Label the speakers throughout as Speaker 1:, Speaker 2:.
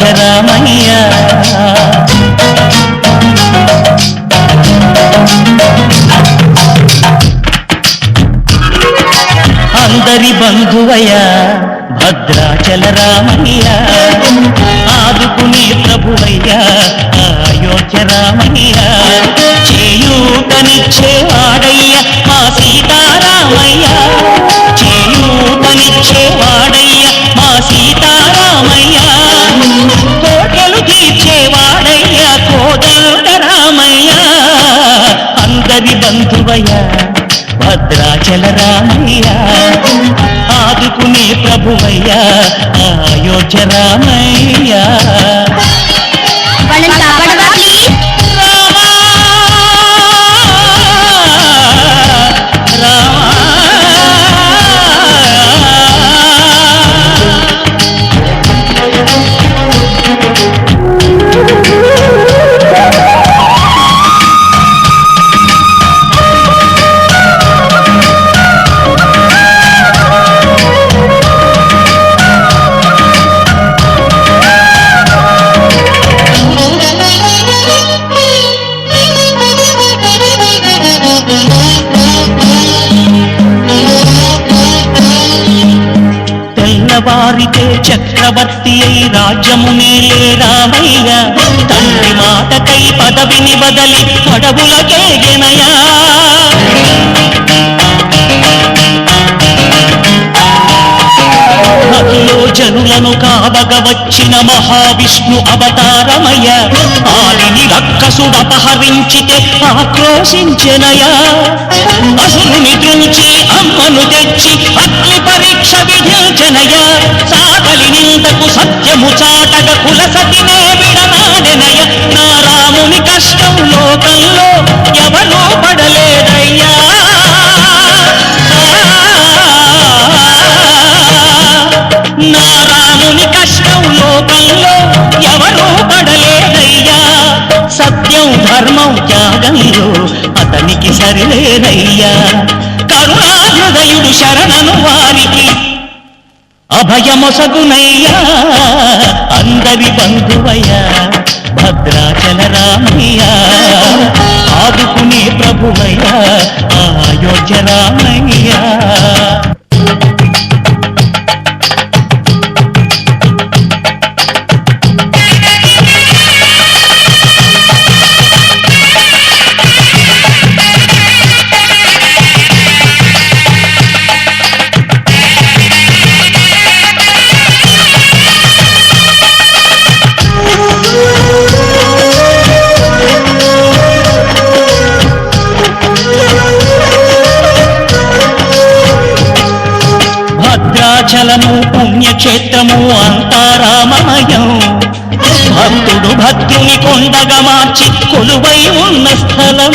Speaker 1: అయోధ్య అందరి బంధువయ్య భద్రాచల రామయ్య. ఆదుకునే ప్రభువయ్య అయోధ్య రామయ్య చేయూతనిచ్చేవాడయ్య మా సీతారామయ్య. బంధువయ్య భద్రాచల రామయ్య ఆదుకునే ప్రభువయ్య అయోధ్య రామయ్యా. చక్రవర్తి అయి రాజ్యము నీలే రామయ్య. తండ్రి మాటకై పదవిని బదలి అడవులకే గెనయా జనులను కావగ వచ్చిన మహావిష్ణు అవతారమయ్య. ఆలిని రక్కసుడపహరించితే ఆక్రోశించెనయా అసురుని దృంచి అమ్మను తెచ్చి అగ్ని పరీక్ష నిందకు సత్యము చాటగ కుల విడనాడెనయ నా రాముని కష్టం లోకంలో ఎవరూ పడలేదయ్యా. నా రాముని కష్టం లోకంలో ఎవరూ పడలేదయ్యా. సత్యం ధర్మం త్యాగంలో అతనికి సరిలేదయ్యా. కరుణాహృదయుడు శరణను వారికి అభయమొసగునయ్యా. అందరి బంధువయ్యా భద్రాచల రామయ్య. ఆదుకునే ప్రభువయ్యా అయోధ్య రామ కొండగా కొలువై ఉన్న స్థలం.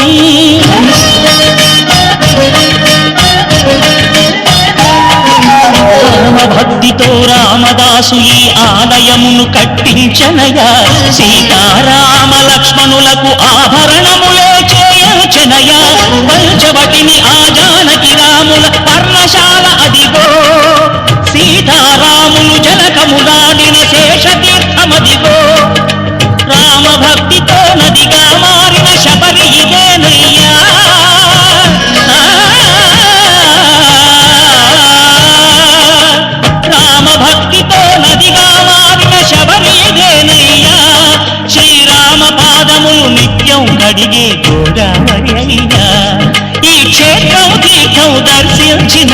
Speaker 1: భక్తితో రామదాసు ఈ ఆలయమును కట్టించనయా. సీతారామ లక్ష్మణులకు ఆభరణములే చేయించనయా. పంచవటిని ఆ జానకి రాముల పర్ణశాల అడిగే గోదావరి అయినా. ఈ క్షేత్రం తీర్థం దర్శించిన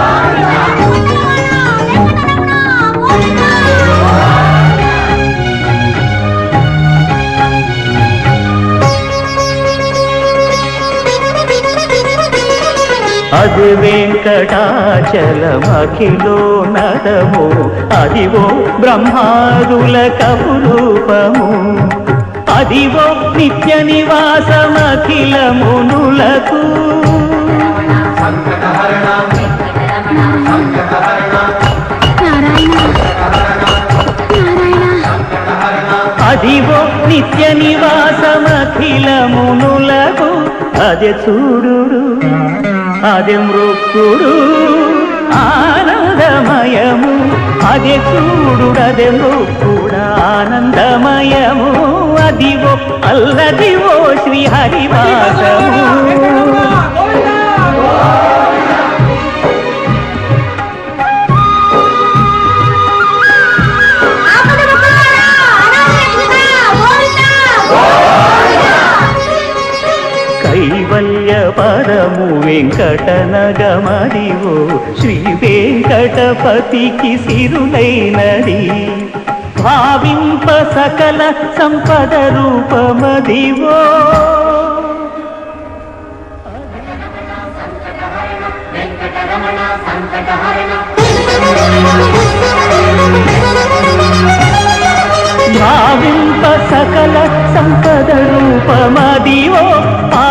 Speaker 2: అది వెంకటాచలమఖిలో నదము అదివో బ్రహ్మాదుల కపురూపము. అదివో నిత్య నివాసమఖిల మునులకు
Speaker 3: నారాయణ నారాయణ
Speaker 2: అదివో నిత్య నివాసమఖిల మునులకు అదే చూడు అది మృక్కుడు ఆనందమయము. అది చూడుడది అదే మృక్కుడు ఆనందమయము. అదివో అల్లదివో శ్రీ హరివాసము కైవల్య పదము వెంకటనగమదివో శ్రీ వెంకటపతికి సిరులైనది. భావింప సకల సంపద రూపమదివో. భావింప సకల సంపద రూపమదివో. ఆ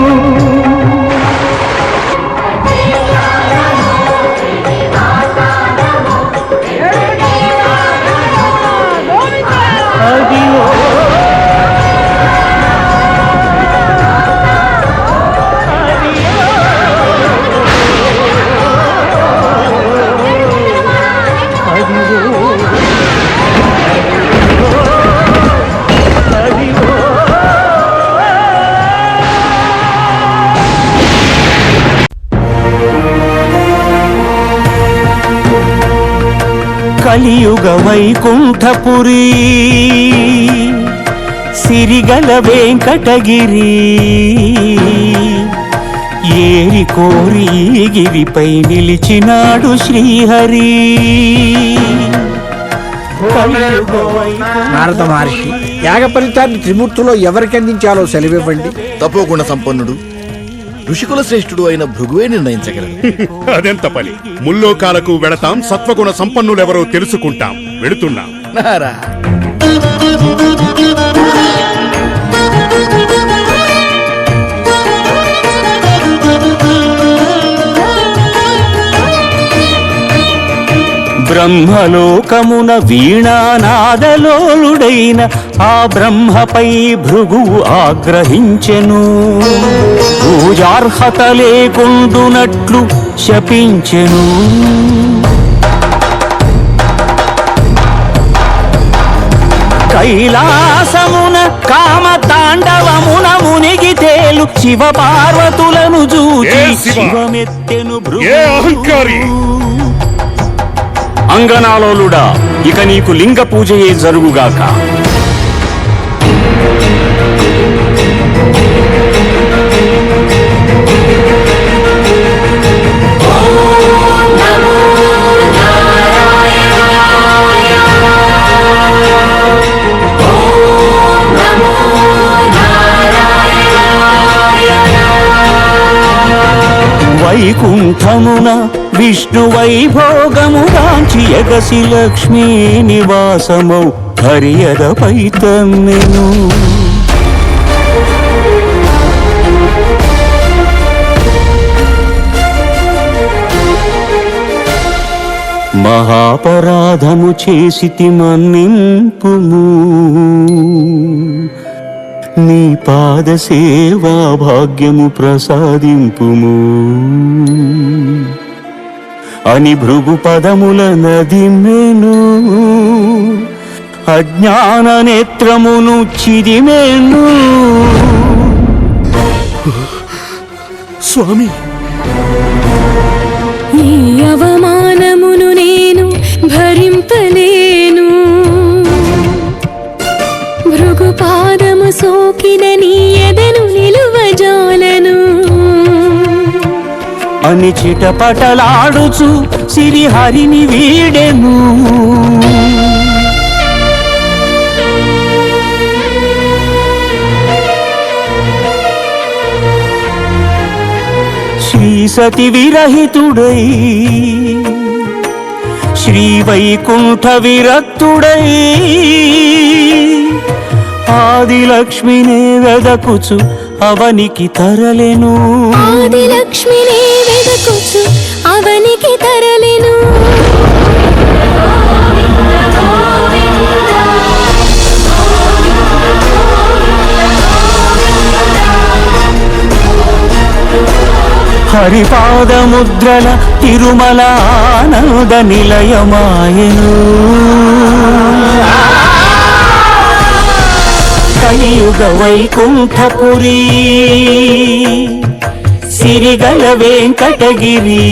Speaker 2: కలియుగ వైకుంఠపురి సిరిగల వెంకటగిరి ఏరి కోరి గిరిపై నిలిచినాడు శ్రీహరి.
Speaker 4: నారద మహర్షి యాగ ఫలితాన్ని త్రిమూర్తులో ఎవరికి అందించాలో సెలవివ్వండి.
Speaker 5: తపోగుణ సంపన్నుడు ఋషికుల శ్రేష్ఠుడు అయిన భృగువే నిర్ణయించగలడు.
Speaker 6: అదెంత పని? ముల్లోకాలకు వెళతాం సత్వగుణ సంపన్నులెవరో తెలుసుకుంటాం. వెళుతున్నాం.
Speaker 5: నారా.
Speaker 2: బ్రహ్మలోకమున వీణానాదలోలుడైన ఆ బ్రహ్మపై భృగువు ఆగ్రహించెను పూజార్హత లేకుండునట్లు శపించెను కైలాసమున కామ తాండవమున మునిగి తేలు శివ పార్వతులను చూచి? శివమెత్తెను
Speaker 6: అహంకారి?
Speaker 2: అంగనాలోలుడా ఇక నీకు లింగ పూజయే జరుగుగాక. వైకుంఠమున విష్ణు వైభోగము వైభోగముగాంచి ఎగసి లక్ష్మీ నివాసమౌ హరియద తమ్మెను
Speaker 7: మహాపరాధము చేసి మన్నింపు నీ పాద సేవా భాగ్యము ప్రసాదింపుము. అని భృగు పదముల నదిమెను అజ్ఞాన నేత్రమును చిదిమెను.
Speaker 5: స్వామి.
Speaker 3: ఈ అవమానమును నేను భరింపలేను. భృగుపాదము సోకిన నీ ఎదను నిలువజాలను
Speaker 7: అని చిటపటలాడుచు సిరిహరిని వీడెను. శ్రీ సతి విరహితుడై శ్రీ వైకుంఠ విరక్తుడై ఆదిలక్ష్మినే వెదకుచు అవనికి తరలెను.
Speaker 3: ఆదిలక్ష్మినే లక్ష్మినే వెదకొచ్చు అవనికి తరలెను.
Speaker 7: హరిపాదముద్రల తిరుమల ఆనంద నిలయమాయను. కలియుగ వైకుంఠపురీ. సిరిగల వెంకటగిరి.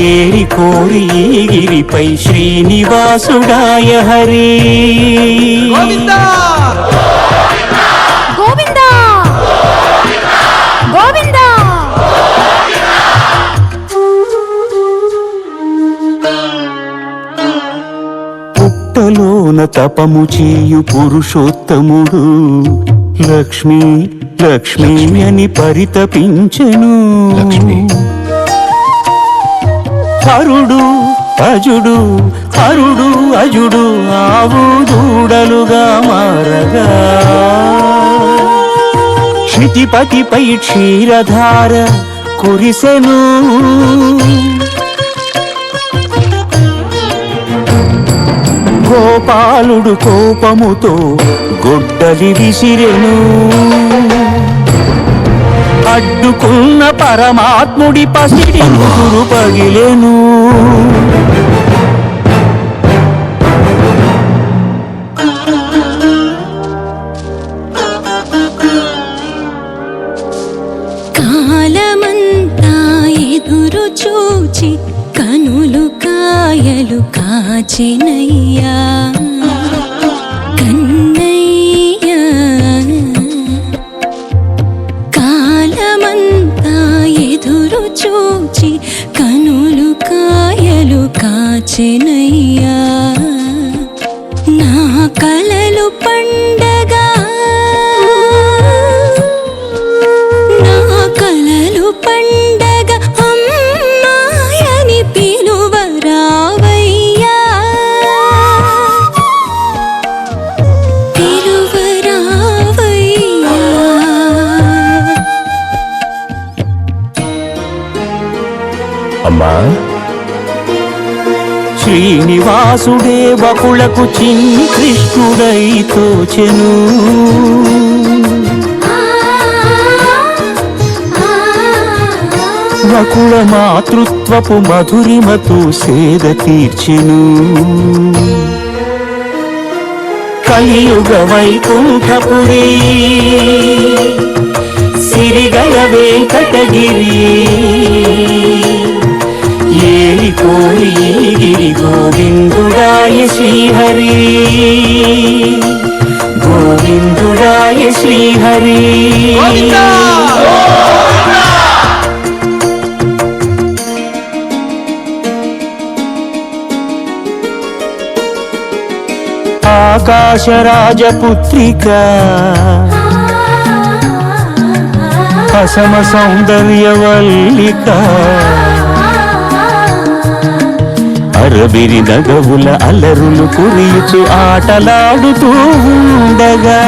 Speaker 7: ఏరి కోరి గిరిపై శ్రీనివాసుడాయ హరి.
Speaker 3: గోవిందా! గోవిందా!
Speaker 7: పుట్టలోన తపము చేయు పురుషోత్తముడు. లక్ష్మి లక్ష్మి అని పరితపించెను.
Speaker 5: లక్ష్మి.
Speaker 7: హరుడు అజుడు హరుడు అజుడు ఆవు దూడలుగా మారగా. క్షితిపతిపై క్షీరధార కురిసెను. గోపాలుడు కోపముతో గొడ్డలి విసిరెను. అడ్డుకున్న పరమాత్ముడి పసిడి గురు పగిలెను.
Speaker 3: కాలమంతా ఎదురు చూచి కనులు కాయలు
Speaker 7: వ్యాసుడే బకులకు చిన్ని కృష్ణుడై తోచెను బకుల మాతృత్వపు మధురిమతు సేద తీర్చెను కలియుగ వైకుంఠపురి సిరిగల వెంకటగిరి. ఏలి కోరి గిరి గోవిందుడాయ శ్రీహరి. గోవిందుడాయ శ్రీహరి. ఆకాశరాజపుత్రిక. అసమ సౌందర్యవల్లిక. అరబిరి నగవుల అలరులు కురియుచు ఆటలాడుతూ ఉండగా.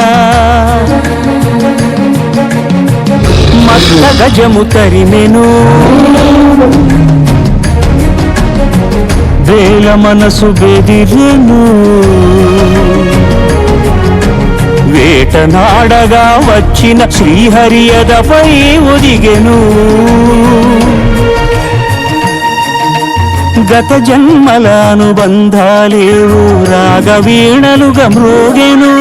Speaker 7: మత్త గజము తరిమెను. వేల మనసు బెదిరెను. వేటనాడగా వచ్చిన శ్రీహరియదపై ఒదిగెను. గత జన్మల అనుబంధాలేవు రాగవీణలుగా మ్రోగెను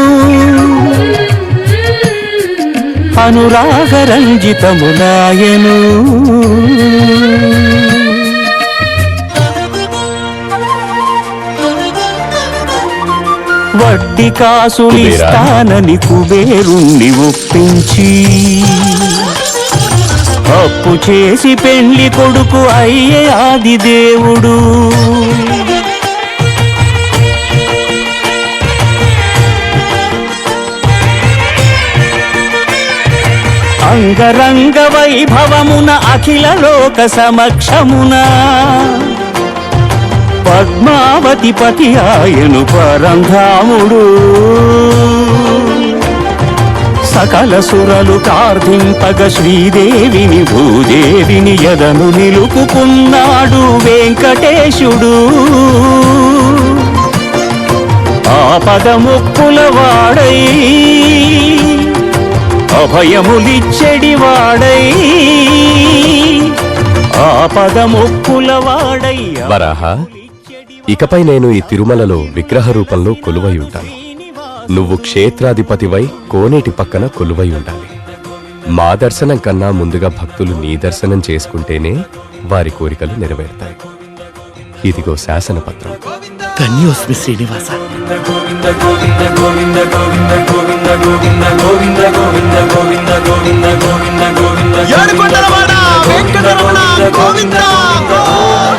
Speaker 7: అనురాగరంజితములాయను వడ్డీ కాసులిస్తానని కుబేరుణ్ణి ఒప్పించి. అప్పు చేసి పెళ్ళి కొడుకు అయ్యే ఆది దేవుడు. అంగరంగ వైభవమున అఖిల లోక సమక్షమున పద్మావతి పతి ఆయను పరంధాముడు. సకల సురలు ప్రార్థింపగ శ్రీదేవిని భూదేవిని ఎదను నిలుపుకున్నాడు వెంకటేశుడు. ఆపద ముక్కుల వాడై అభయములిచ్చడి వాడై ఆపద ముక్కుల వాడై
Speaker 8: వరాహ ఇకపై నేను ఈ తిరుమలలో విగ్రహ రూపంలో కొలువై ఉంటాను. నువ్వు క్షేత్రాధిపతివై కోనేటి పక్కన కొలువై ఉండాలి. మా దర్శనం కన్నా ముందుగా భక్తులు నీ దర్శనం చేసుకుంటేనే వారి కోరికలు నెరవేరుతాయి. ఇదిగో శాసనపత్రం.
Speaker 5: ధన్యోస్మి శ్రీనివాస.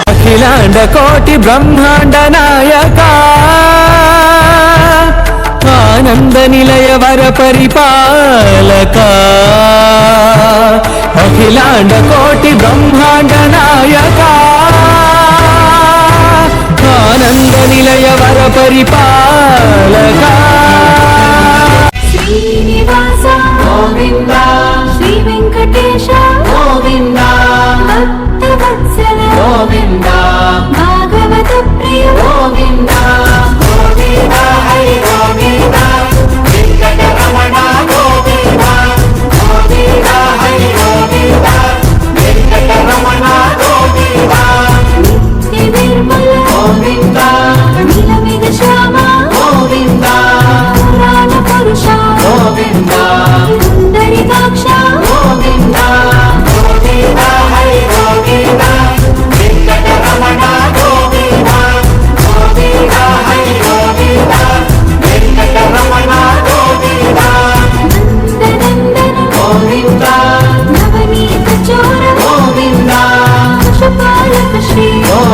Speaker 9: అఖిలాండ కోటి బ్రహ్మాండ నాయక. ఆనంద నిలయ వర పరిపాలక అఖిలాండ కోటి బ్రహ్మాండ నాయక ఆనంద నిలయ వర పరిపాలక
Speaker 3: శ్రీనివాస గోవింద శ్రీ వెంకటేశ గోవింద గోవింద భాగవత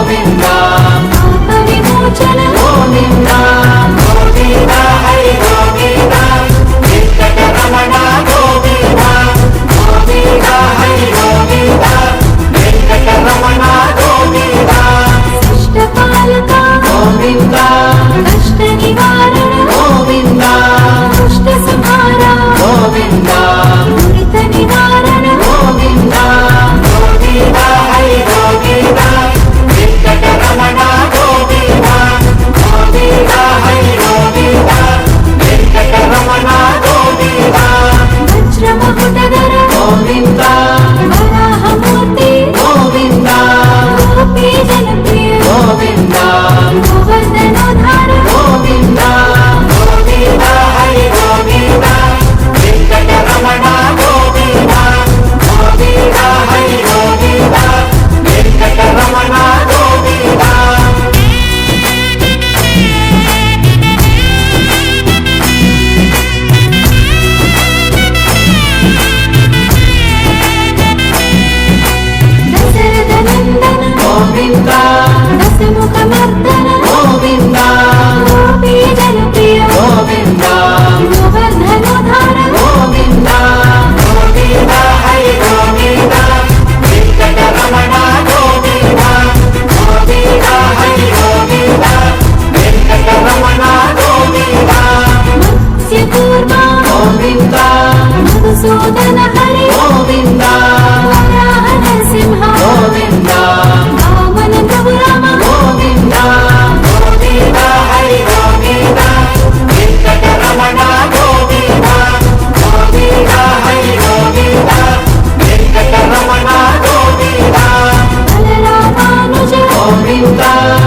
Speaker 3: గోవింద
Speaker 10: Bye.